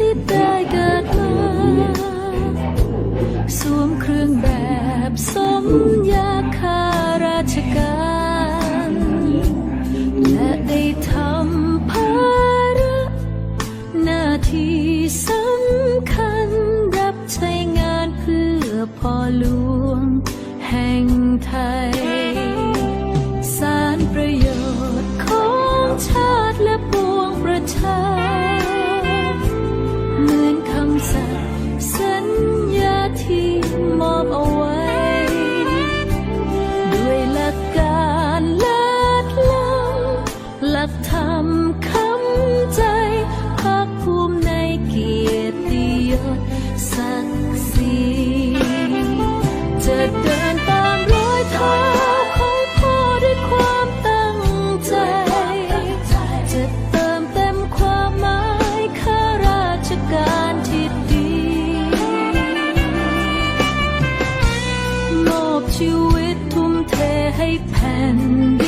ที่ได้เกิดมาสวมเครื่องแบบสมยาคาราชการ และได้ทำภาระหน้าที่สำคัญรับใช้งานเพื่อพ่อหลวงแห่งไทย สารประโยชน์ของชาติและปวงประชา ลักธรรมคำใจภาคภูมิในเกียรติยศศักดิ์ศรีจะเดินตามรอยเท้าของพ่อด้วยความตั้งใจ จะเติมเต็มความหมายข้าราชการที่ดี มอบชีวิตทุ่มเทให้แผ่นดิน